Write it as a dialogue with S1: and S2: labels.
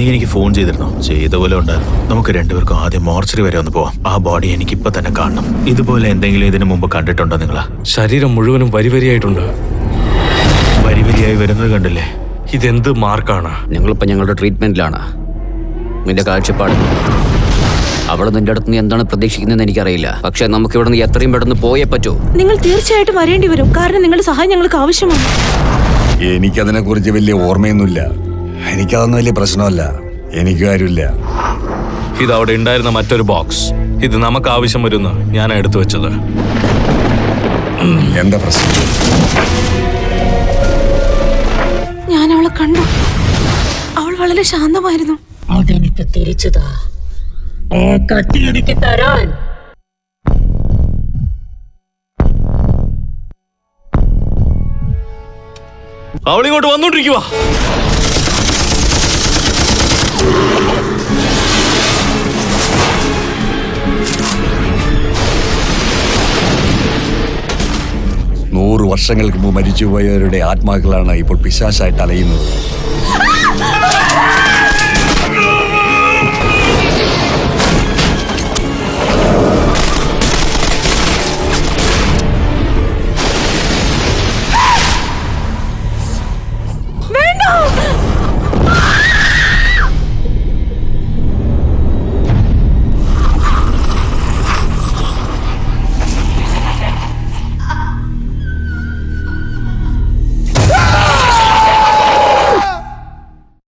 S1: നീ എനിക്ക് ഫോൺ ചെയ്തിരുന്നു? ചെയ്ത പോലെ ഉണ്ടായിരുന്നു. നമുക്ക് രണ്ടുപേർക്കും ആദ്യം മോർച്ചറി വരെ ഒന്ന് പോവാം. ആ ബോഡി എനിക്ക് ഇപ്പൊ തന്നെ കാണണം. ഇതുപോലെ എന്തെങ്കിലും ഇതിനു മുമ്പ് കണ്ടിട്ടുണ്ടോ നിങ്ങളാ?
S2: ശരീരം മുഴുവനും വരിവരിയായിട്ടുണ്ട്. വരിവരിയായി
S1: വരി വരിയായി വരുന്നത് കണ്ടില്ലേ?
S2: ഇതെന്ത് മാർക്കാണ്?
S3: ഞങ്ങളിപ്പോ ഞങ്ങളുടെ ട്രീറ്റ്മെന്റിലാണ് നിന്റെ കാഴ്ചപ്പാട്. അവൾ നിന്റെ അടുത്ത് നീ എന്താണ് പ്രതീക്ഷിക്കുന്നതെന്ന് എനിക്കറിയില്ല. പക്ഷെ നമുക്ക് ഇവിടെ നിന്ന് എത്രയും പെട്ടെന്ന് പോയേ പറ്റൂ.
S4: നിങ്ങൾ തീർച്ചയായിട്ടും വരേണ്ടി വരും. കാരണം നിങ്ങളുടെ സഹായം ഞങ്ങൾക്ക് ആവശ്യമാണ്.
S5: എനിക്കതിനെ കുറിച്ച് വലിയ ഓർമ്മയൊന്നുമില്ല. എനിക്കതൊന്നും വലിയ പ്രശ്നമല്ല. എനിക്ക് കാര്യമില്ല.
S2: ഇത് അവിടെ ഉണ്ടായിരുന്ന മറ്റൊരു ബോക്സ് ഇത് നമുക്ക് ആവശ്യം വരുന്നു. ഞാൻ എടുത്തു വെച്ചത്.
S5: എന്താ പ്രശ്നം?
S4: ഞാൻ അവളെ കണ്ടു. അവൾ വളരെ ശാന്തമായിരുന്നു.
S6: അതെനിക്ക് തിരിച്ചതാ. ആ കത്തി എനിക്ക് തരാൻ.
S2: അവളിങ്ങോട്ട് വന്നോണ്ടിരിക്കുക
S5: Nur wasangel kamu maju juga ya udah hati maklarnya ini pun bisa saya tali nu.